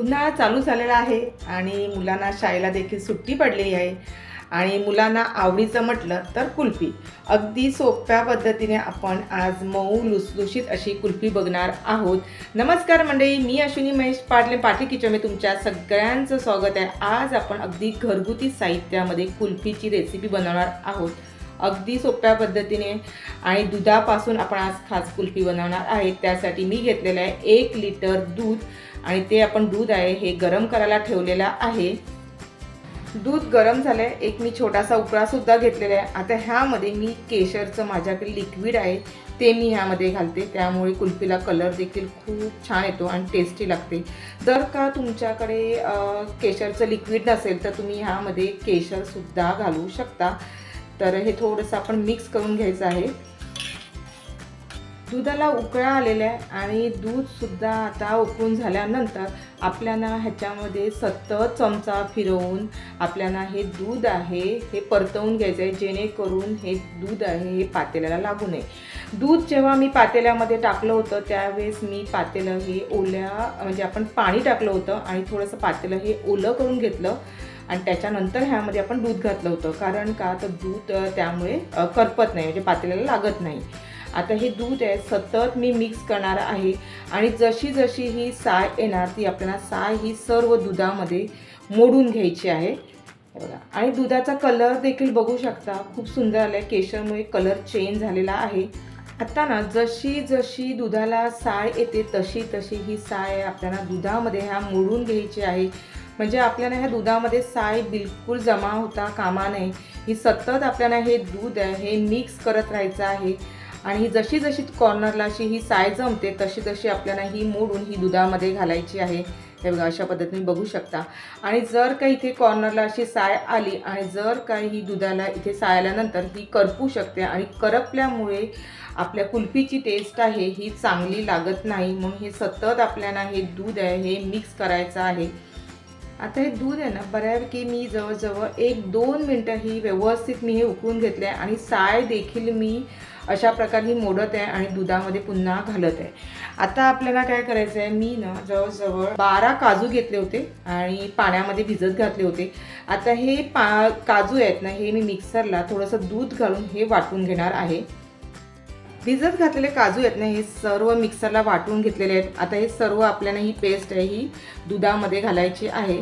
उन्हाळा चालू झालेला आहे आणि मुलांना शाळेला देखील सुट्टी पडलेली आहे. आणि मुलांना आवडीचं म्हटलं तर कुल्फी. अगदी सोप्या पद्धतीने आपण आज मऊ लुसलुशीत अशी कुल्फी बघणार आहोत. नमस्कार मंडळी मी अश्विनी महेश पाटले पाटील किचनमध्ये तुमच्या सगळ्यांचं स्वागत आहे. आज आपण अगदी घरगुती साहित्यामध्ये कुल्फीची रेसिपी बनवणार आहोत. अगदी सोप्या पद्धतीने आणि दुधापासून आपण आज खास कुल्फी बनवणार आहे. त्यासाठी मी घेतलेलं आहे एक लिटर दूध. आणि ते आपण दूध आहे हे गरम करायला ठेवलेलं आहे. दूध गरम झालं आहे एक मी छोटासा उकळासुद्धा घेतलेला आहे. आता ह्यामध्ये मी केशरचं माझ्याकडे लिक्विड आहे ते मी ह्यामध्ये घालते. त्यामुळे कुल्फीला कलर देखील खूप छान येतो आणि टेस्टी लागते. जर का तुमच्याकडे केशरचं लिक्विड नसेल तर तुम्ही ह्यामध्ये केशरसुद्धा घालू शकता. तर हे थोडंसं आपण मिक्स करून घ्यायचं आहे. दुधाला उकळा आलेला आहे आणि दूधसुद्धा आता उकळून झाल्यानंतर आपल्याला ह्याच्यामध्ये सतत चमचा फिरवून आपल्याला हे दूध आहे हे परतवून घ्यायचं आहे जेणेकरून हे दूध आहे हे पातेल्याला लागू नये. दूध जेव्हा मी पातेल्यामध्ये टाकलं होतं त्यावेळेस मी पातेलं हे ओल्या म्हणजे आपण पाणी टाकलं होतं आणि थोडंसं पातेलं हे ओलं करून घेतलं आणि त्याच्यानंतर ह्यामध्ये आपण दूध घातलं होतं. कारण का? तर दूध त्यामुळे करपत नाही म्हणजे पातेल्याला लागत नाही. आता हे दूध आहे सतत मी मिक्स करणार आहे. आणि जशी जशी ही साय येणार ती आपल्याला साय ही सर्व दुधामध्ये मोडून घ्यायची आहे. बघा. आणि दुधाचा कलर देखील बघू शकता. खूप सुंदर आला आहे केशरमुळे कलर चेंज झालेला आहे. आता ना जशी जशी दुधाला साय येते तशी तशी ही साय आपल्याला दुधामध्ये ह्या मोडून घ्यायची आहे. म्हणजे आपल्याला ह्या दुधामध्ये साय बिलकुल जमा होता कामा नये. ही सतत आपल्याला हे दूध आहे हे मिक्स करत राहायचं आहे. आणि ही जशी जशी कॉर्नरला अशी ही साय जमते तशी तशी आपल्याला ही मोडून ही दुधामध्ये घालायची आहे. हे बघा अशा पद्धतीने बघू शकता. आणि जर का इथे कॉर्नरला अशी साय आली आणि जर का ही दुधाला इथे साय आल्यानंतर ही करपू शकते आणि करपल्यामुळे आपल्या कुल्फीची टेस्ट आहे ही चांगली लागत नाही. म्हणून हे सतत आपल्याला हे दूध आहे हे मिक्स करायचं आहे. आता हे दूध आहे ना बऱ्यापैकी मी जवळजवळ एक दोन मिनटं ही व्यवस्थित मी हे उकळून घेतलं आहे आणि साय देखील मी अशा प्रकारे ही मोडत आहे आणि दुधामध्ये पुन्हा घालत आहे. आता आपल्याला काय करायचं आहे मी ना जवळजवळ बारा काजू घेतले होते आणि पाण्यामध्ये भिजत घातले होते. आता हे पा काजू आहेत ना हे मी मिक्सरला थोडंसं दूध घालून हे वाटून घेणार आहे. भिजत घातलेले काजू आहेत ना हे सर्व मिक्सरला वाटून घेतलेले आहेत. आता हे सर्व आपल्याला ही पेस्ट आहे ही दुधामध्ये घालायची आहे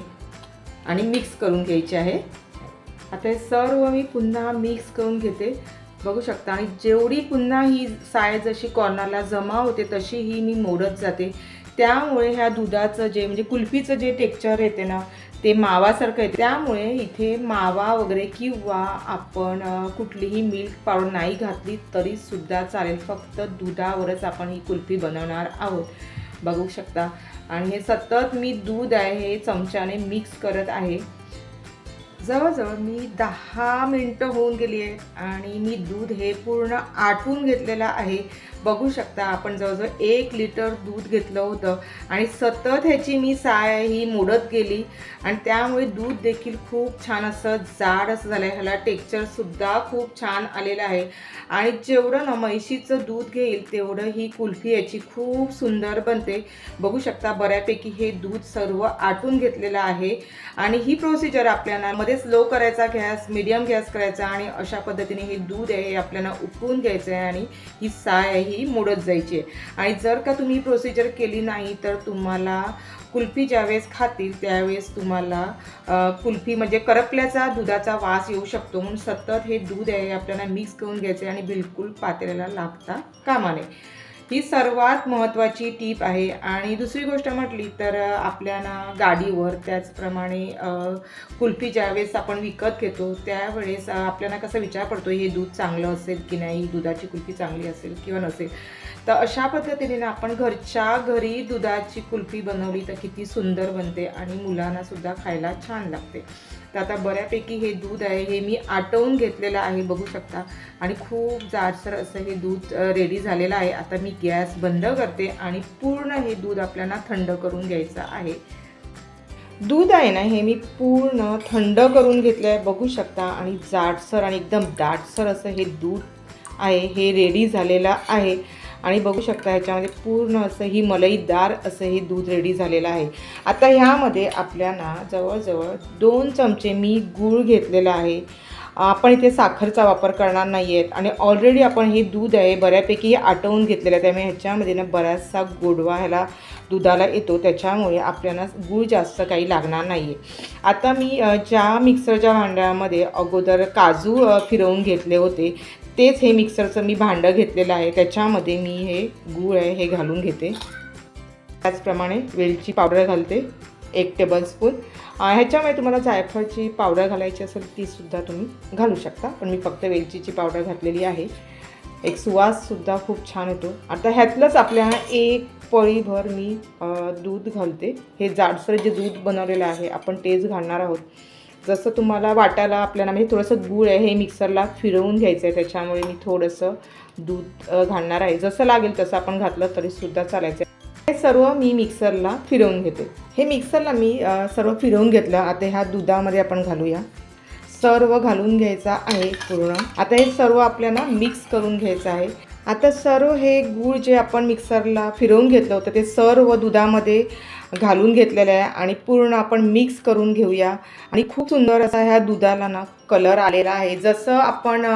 आणि मिक्स करून घ्यायची आहे. आता हे सर्व मी पुन्हा मिक्स करून घेते. बघू शकता आणि जेवढी पुन्हा ही साय जशी कॉर्नरला जमा होते तशी ही मी मोडत जाते. त्यामुळे ह्या दुधाचं जे म्हणजे कुल्फीचं जे टेक्चर येते ना ते मावासारखं आहे. त्यामुळे इथे मावा वगैरे किंवा आपण कुठलीही मिल्क पावडर नाही घातली तरीसुद्धा चालेल. फक्त दुधावरच आपण ही कुल्फी बनवणार आहोत. बघू शकता. आणि हे सतत मी दूध आहे हे चमच्याने मिक्स करत आहे. जवळजवळ मी दहा मिनटं होऊन गेली आहे आणि मी दूध हे पूर्ण आटून घेतलेलं आहे. बघू शकता आपण जवळजवळ एक लिटर दूध घेतलं होतं. आणि सतत ह्याची मी साय ही मोडत गेली. आणि त्यामुळे दूध देखील खूप छान असं जाड असं झालं आहे ह्याला टेक्स्चरसुद्धा खूप छान आलेलं आहे. आणि जेवढं ना म्हैशीचं दूध घेईल तेवढं ही कुल्फी याची खूप सुंदर बनते. बघू शकता बऱ्यापैकी हे दूध सर्व आटून घेतलेलं आहे. आणि ही प्रोसिजर आपल्याला मध्ये स्लो करायचा गॅस मिडियम गॅस करायचा आणि अशा पद्धतीने हे दूध आहे हे आपल्याला उकळून घ्यायचं आहे आणि ही साय आहे ही मोडत जायची. आहे आणि जर का तुम्ही प्रोसिजर केली नाही तर तुम्हाला कुल्फी ज्यावेळेस खातील त्यावेळेस तुम्हाला कुल्फी म्हणजे करपल्याचा दुधाचा वास येऊ शकतो. म्हणून सतत हे दूध आहे आपल्याला मिक्स करून घ्यायचे आणि बिलकुल पातेल्याला लागता कामा नये. ही सर्वात महत्त्वाची टीप आहे. आणि दुसरी गोष्ट म्हटली तर आपल्याला गाडीवर त्याचप्रमाणे कुल्फी ज्यावेळेस आपण विकत घेतो त्यावेळेस आपल्याला कसा विचार पडतो हे दूध चांगलं असेल की नाही दुधाची कुल्फी चांगली असेल किंवा नसेल. तर अशा पद्धतीने ना आपण घरच्या घरी दुधाची कुल्फी बनवली तर किती सुंदर बनते आणि मुलांनासुद्धा खायला छान लागते. तर आता बऱ्यापैकी हे दूध आहे हे मी आटवून घेतलेलं आहे बघू शकता. आणि खूप जाडसर असं हे दूध रेडी झालेलं आहे. आता मी गॅस बंद करते आणि पूर्ण हे दूध आपल्याला थंड करून घ्यायचं आहे. दूध आहे ना हे मी पूर्ण थंड करून घेतलं आहे बघू शकता. आणि जाडसर आणि एकदम दाटसर असं हे दूध आहे हे रेडी झालेलं आहे. आणि बघू शकता ह्याच्यामध्ये पूर्ण असं ही मलईदार असं हे दूध रेडी झालेलं आहे. आता ह्यामध्ये आपल्याला जवळजवळ दोन चमचे मी गूळ घेतलेला आहे. आपण इथे साखरचा वापर करणार नाही आहेत आणि ऑलरेडी आपण हे दूध आहे बऱ्यापैकी आटवून घेतलेलं आहे. त्यामुळे ह्याच्यामध्ये ना बराचसा गोडवा ह्याला दुधाला येतो. त्याच्यामुळे आपल्याला गूळ जास्त काही लागणार नाही आहे आता मी ज्या मिक्सरच्या भांड्यामध्ये अगोदर काजू फिरवून घेतले होते तेच हे मिक्सरचं मी भांडं घेतलेलं आहे. त्याच्यामध्ये मी हे गूळ आहे हे घालून घेते. त्याचप्रमाणे वेलची पावडर घालते एक टेबलस्पून ह्याच्यामुळे तुम्हाला जायफळची पावडर घालायची असेल तीसुद्धा तुम्ही घालू शकता. पण मी फक्त वेलचीची पावडर घातलेली आहे. एक सुवाससुद्धा खूप छान येतो. आता ह्यातलंच आपल्या एक पळीभर मी दूध घालते. हे जाडसर जे दूध बनवलेलं आहे आपण तेच घालणार आहोत. जसं तुम्हाला वाटायला आपल्याला म्हणजे थोडंसं गूळ आहे हे मिक्सरला फिरवून घ्यायचं आहे त्याच्यामुळे मी थोडंसं दूध घालणार आहे. जसं लागेल तसं आपण घातलं तरीसुद्धा चालायचं हे सर्व मी मिक्सरला फिरवून घेते. हे मिक्सरला मी सर्व फिरवून घेतलं. आता ह्या दुधामध्ये आपण घालूया. सर्व घालून घ्यायचा आहे पूर्ण. आता हे सर्व आपल्याला मिक्स करून घ्यायचं आहे. आता सर्व हे गूळ जे आपण मिक्सरला फिरवून घेतलं होतं ते सर्व दुधामध्ये घालून घेतलेलं आहे आणि पूर्ण आपण मिक्स करून घेऊया. आणि खूप सुंदर असा ह्या दुधाला ना कलर आलेला आहे. जसं आपण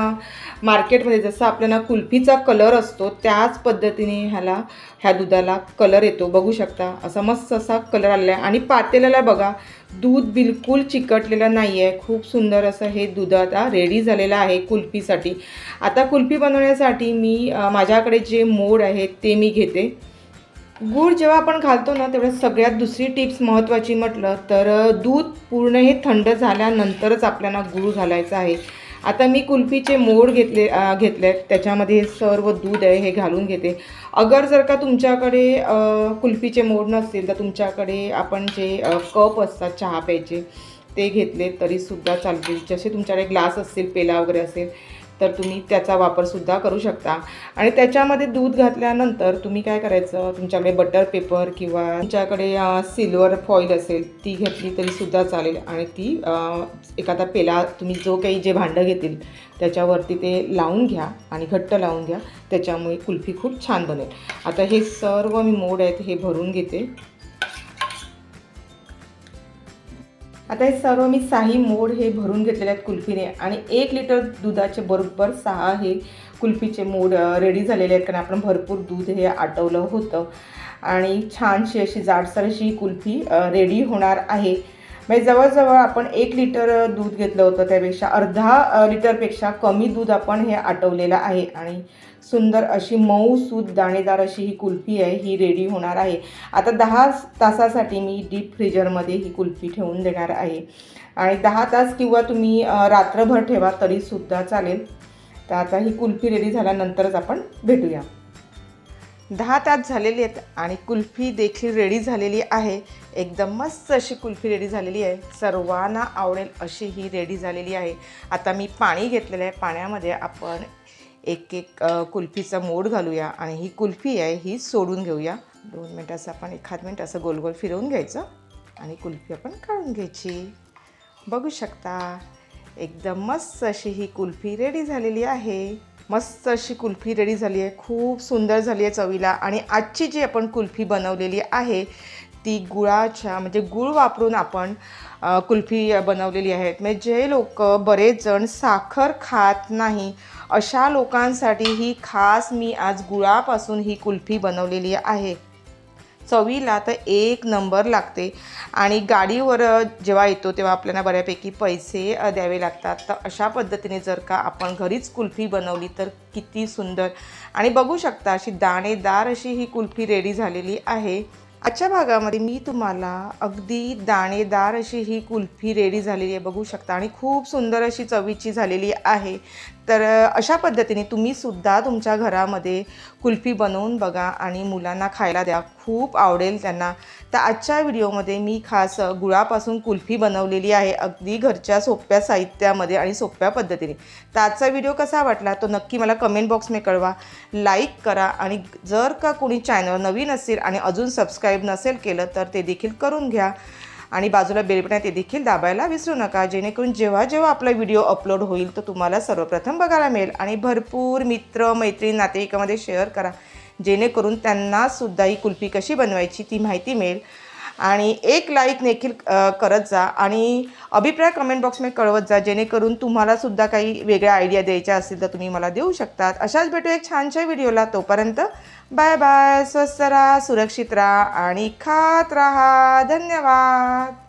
मार्केटमध्ये जसं आपल्याला कुल्फीचा कलर असतो त्याच पद्धतीने ह्याला ह्या दुधाला कलर येतो. बघू शकता असा मस्त असा कलर आलेला आहे. आणि पातेल्याला बघा दूध बिलकुल चिकटलेलं नाही आहे खूप सुंदर असं हे दूध आता रेडी झालेलं आहे कुल्फीसाठी. आता कुल्फी बनवण्यासाठी मी माझ्याकडे जे मोड आहे ते मी घेते. गूळ जेव्हा आपण घालतो ना तेवढ्या सगळ्यात दुसरी टिप्स महत्त्वाची म्हटलं तर दूध पूर्ण हे थंड झाल्यानंतरच आपल्याला गूळ घालायचं आहे. आता मी कुल्फीचे मोड घेतले घेतले आहेत त्याच्यामध्ये सर्व दूध आहे हे घालून घेते. अगर जर का तुमच्याकडे कुल्फीचे मोड नसतील तर तुमच्याकडे आपण जे कप असतात चहा प्यायचे ते घेतले तरीसुद्धा चालतील. जसे तुमच्याकडे ग्लास असतील पेला वगैरे असेल तर तुम्ही त्याचा वापरसुद्धा करू शकता. आणि त्याच्यामध्ये दूध घातल्यानंतर तुम्ही काय करायचं? तुमच्याकडे बटर पेपर किंवा तुमच्याकडे सिल्वर फॉईल असेल ती घेतली तरीसुद्धा चालेल. आणि ती एखादा पेला तुम्ही जो काही जे भांडं घेतील त्याच्यावरती ते लावून घ्या आणि घट्ट लावून घ्या. त्याच्यामुळे कुल्फी खूप छान बनेल. आता हे सर्व मी मोड आहेत हे भरून घेते. आता हे सर्व मी साही मोड हे भरून घेतलेले आहेत कुल्फीने. आणि एक लिटर दुधाचे बरोबर सहा हे कुल्फीचे मोड रेडी झालेले आहेत. कारण आपण भरपूर दूध हे आटवलं होतं. आणि छानशी अशी जाडसर अशी कुल्फी रेडी होणार आहे. म्हणजे जवळजवळ आपण एक लिटर दूध घेतलं होतं त्यापेक्षा अर्धा लिटरपेक्षा कमी दूध आपण हे आटवलेलं आहे. आणि सुंदर अशी मऊ सूद दाणेदार अशी ही कुल्फी आहे ही रेडी होणार आहे. आता दहा तासासाठी मी डीप फ्रीजरमध्ये ही कुल्फी ठेवून देणार आहे. आणि दहा तास किंवा तुम्ही रात्रभर ठेवा तरीसुद्धा चालेल. तर आता ही कुल्फी रेडी झाल्यानंतरच आपण भेटूया. दहा तास झालेले आहेत आणि कुल्फी देखील रेडी झालेली आहे. एकदम मस्त अशी कुल्फी रेडी झालेली आहे. सर्वांना आवडेल अशी ही रेडी झालेली आहे. आता मी पाणी घेतलेलं आहे. पाण्यामध्ये आपण एक एक कुल्फीचा मोड घालूया आणि ही कुल्फी आहे ही सोडून घेऊया. दोन मिनटं असं आपण एखाद मिनट असं गोल गोल फिरवून घ्यायचं आणि कुल्फी आपण काढून घ्यायची. बघू शकता एकदम मस्त अशी ही कुल्फी रेडी झालेली आहे. मस्त अशी कुल्फी रेडी झाली आहे. खूप सुंदर झाली आहे चवीला. आणि आजची जी आपण कुल्फी बनवलेली आहे ती गुळाच्या म्हणजे गुळ वापरून आपण कुल्फी बनवलेली आहेत. म्हणजे जे लोक बरेच जण साखर खात नाही अशा लोकांसाठी ही खास मी आज गुळापासून ही कुल्फी बनवलेली आहे. चवीला तर एक नंबर लागते. आणि गाडीवर जेव्हा येतो तेव्हा आपल्याला बऱ्यापैकी पैसे द्यावे लागतात. तर अशा पद्धतीने जर का आपण घरीच कुल्फी बनवली तर किती सुंदर. आणि बघू शकता अशी दाणेदार अशी ही कुल्फी रेडी झालेली आहे. आजच्या भागामध्ये मी तुम्हाला अगदी दाणेदार अशी ही कुल्फी रेडी झालेली आहे बघू शकता. आणि खूप सुंदर अशी चवीची झालेली आहे. तर अशा पद्धतीने तुम्ही सुद्धा तुमच्या घरामध्ये कुल्फी बनवून बघा आणि मुलांना खायला द्या. खूप आवडेल त्यांना. तर आजच्या व्हिडिओमध्ये मी खास गुळापासून कुल्फी बनवलेली आहे. अगदी घरच्या सोप्या साहित्यामध्ये आणि सोप्या पद्धतीने. तर आजचा व्हिडिओ कसा वाटला तो नक्की मला कमेंट बॉक्समध्ये कळवा. लाईक करा आणि जर का कोणी चॅनल नवीन असेल आणि अजून सबस्क्राईब नसेल केलं तर ते देखील करून घ्या. आणि बाजूला बेल ते देखील दाबायला विसरू नका. जेणेकरून जेव्हा जेव्हा आपला व्हिडिओ अपलोड होईल तो तुम्हाला सर्वप्रथम बघायला मिळेल. आणि भरपूर मित्र मैत्रीण नातेवाईकामध्ये शेअर करा. जेणेकरून त्यांनासुद्धा ही कुल्फी कशी बनवायची ती माहिती मिळेल. आणि एक लाईक देखील करत जा आणि अभिप्राय कमेंट बॉक्समध्ये कळवत जा जेणेकरून तुम्हालासुद्धा काही वेगळ्या आयडिया द्यायच्या असतील तर तुम्ही मला देऊ शकतात. अशाच भेटू एक छानशा व्हिडिओला तोपर्यंत बाय बाय स्वस्त राहा सुरक्षित राहा आणि खात राहा. धन्यवाद.